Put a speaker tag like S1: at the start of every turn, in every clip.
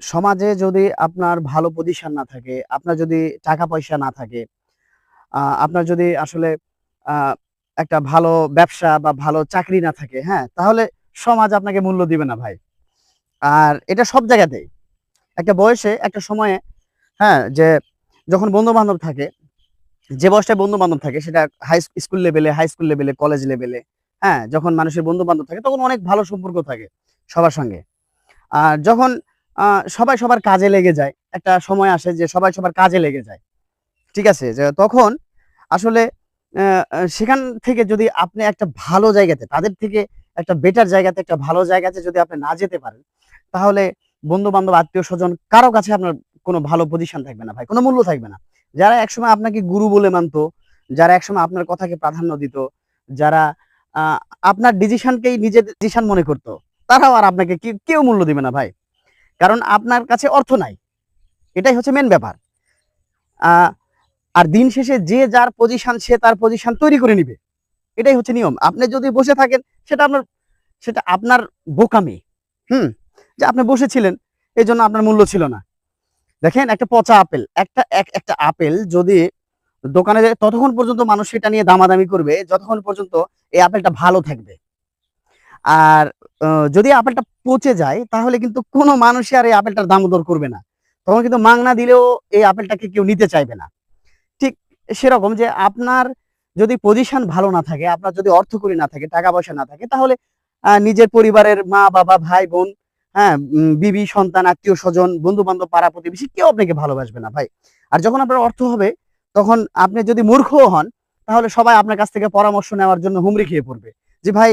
S1: সমাজে যদি আপনার ভালো পজিশন না থাকে, আপনার যদি টাকা পয়সা না থাকে, আপনার যদি আসলে একটা ভালো ব্যবসা বা ভালো চাকরি না থাকে, হ্যাঁ? তাহলে সমাজ আপনাকে মূল্য দিবে না ভাই। আর এটা সব জায়গাতেই। একটা বয়সে, একটা সময়ে, হ্যাঁ? যে যখন বন্ধু-বান্ধব থাকে, যে বয়সটায় বন্ধু-বান্ধব থাকে সেটা হাই স্কুল লেভেলে, হাই স্কুল লেভেলে, কলেজ লেভেলে, হ্যাঁ? যখন মানুষের বন্ধু-বান্ধব থাকে তখন অনেক ভালো সম্পর্ক থাকে সবার সঙ্গে। আর যখন সবাই সবার কাজে লেগে যায়, একটা সময় আসে যে সবাই সবার কাজে লেগে যায়। ঠিক আছে? যে তখন আসলে সেখান থেকে যদি আপনি একটা ভালো জায়গাতে, তাদের থেকে একটা বেটার জায়গাতে, একটা ভালো জায়গাতে যদি আপনি না যেতে পারেন, তাহলে বন্ধু-বান্ধব, আত্মীয় স্বজন কারও কাছে আপনার কোনো ভালো পজিশন থাকবে না ভাই। কোনো মূল্য থাকবে না। যারা একসময় আপনাকে গুরু বলে মানতো, যারা একসময় আপনার কথাকে প্রাধান্য দিত, যারা আপনার ডিসিশনকেই নিজের ডিসিশন মনে করত, তারাও আর আপনাকে কেউ মূল্য দিবে না ভাই। কারণ আপনার কাছে অর্থ নাই। এটাই হচ্ছে মেন ব্যাপার। আর দিন শেষে যে যার পজিশন সে তার পজিশন তৈরি করে নিবে। এটাই হচ্ছে নিয়ম। আপনি যদি বসে থাকেন সেটা আপনার সেটা আপনার বোকামি। হুম? যে আপনি বসেছিলেন, এই জন্য আপনার মূল্য ছিল না। দেখেন একটা পচা আপেল, একটা এক একটা আপেল যদি দোকানে ততক্ষণ পর্যন্ত মানুষ সেটা নিয়ে দামাদামি করবে যতক্ষণ পর্যন্ত এই আপেলটা ভালো থাকবে। আর যদি আপেলটা পচে যায় তাহলে কিন্তু কোনো মানুষই আর এই আপেলটার দাম দর করবে না। তখন কিন্তু মাংনা দিলেও এই আপেলটাকে কেউ নিতে চাইবে না। ঠিক সেরকম যে আপনার যদি পজিশন ভালো না থাকে, আপনার যদি অর্থকড়ি না থাকে, টাকা-পয়সা না থাকে তাহলে নিজের পরিবারের মা-বাবা, ভাই-বোন, হ্যাঁ? বিবি, সন্তান, আত্মীয়স্বজন, বন্ধু-বান্ধব, পাড়া-প্রতিবেশী কেউ আপনাকে ভালোবাসবে না ভাই। আর যখন আপনার অর্থ হবে তখন আপনি যদি মূর্খও হন তাহলে সবাই আপনার কাছ থেকে পরামর্শ নেওয়ার জন্য হুমড়ি খেয়ে পড়বে। যে ভাই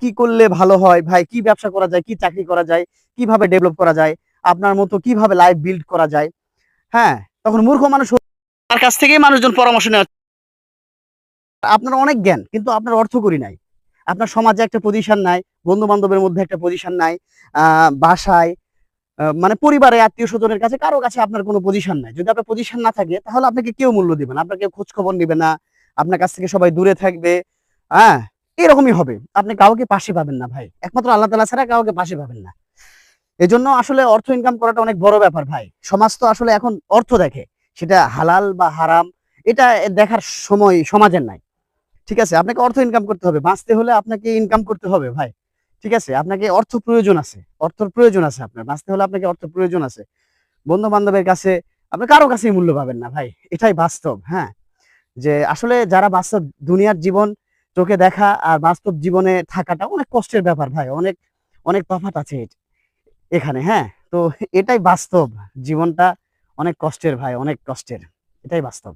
S1: কি করলে ভালো হয়? ভাই কি ব্যবসা করা যায়? কি চাকরি করা যায়? কীভাবে ডেভেলপ করা যায়? আপনার মতো কীভাবে লাইফ বিল্ড করা যায়? হ্যাঁ? তখন মূর্খ মানুষ তার কাছ থেকেই মানুষজন পরামর্শ নেওয়া আপনার অনেক জ্ঞান কিন্তু আপনার অর্থকড়ি নাই। আপনার সমাজে একটা পজিশন নাই, বন্ধু-বান্ধবের মধ্যে একটা পজিশন নাই, বাসায় মানে পরিবারে, আত্মীয় স্বজনের কাছে কারও কাছে আপনার কোনো পজিশন নাই। যদি আপনার পজিশন না থাকে তাহলে আপনাকে কেউ মূল্য দিবে না। আপনার কেউ খোঁজখবর নিবে না। আপনার কাছ থেকে সবাই দূরে থাকবে। হ্যাঁ? এরকমই হবে। আপনি কাউকে পাশে পাবেন না ভাই। একমাত্র আল্লাহ তাআলা ছাড়া কাউকে পাশে পাবেন না। এজন্য আসলে অর্থ ইনকাম করাটা অনেক বড় ব্যাপার ভাই। সমাজ তো আসলে এখন অর্থ দেখে। সেটা হালাল বা হারাম এটা দেখার সময় সমাজের নাই। ঠিক আছে? আপনাকে অর্থ ইনকাম করতে হবে। বাঁচতে হলে আপনাকে ইনকাম করতে হবে ভাই। ঠিক আছে? আপনাকে অর্থ প্রয়োজন আছে। অর্থের প্রয়োজন আছে আপনার। বাঁচতে হলে আপনাকে অর্থ প্রয়োজন আছে। বন্ধু-বান্ধবের কাছে আপনি কারও কাছেই মূল্য পাবেন না ভাই। এটাই বাস্তব, হ্যাঁ? যে আসলে যারা বাস্তব দুনিয়ার জীবন চোখে দেখা আর বাস্তব জীবনে থাকাটা অনেক কষ্টের ব্যাপার ভাই। অনেক, অনেক তফাত আছে এখানে, হ্যাঁ? তো এটাই বাস্তব। জীবনটা অনেক কষ্টের ভাই, অনেক কষ্টের। এটাই বাস্তব।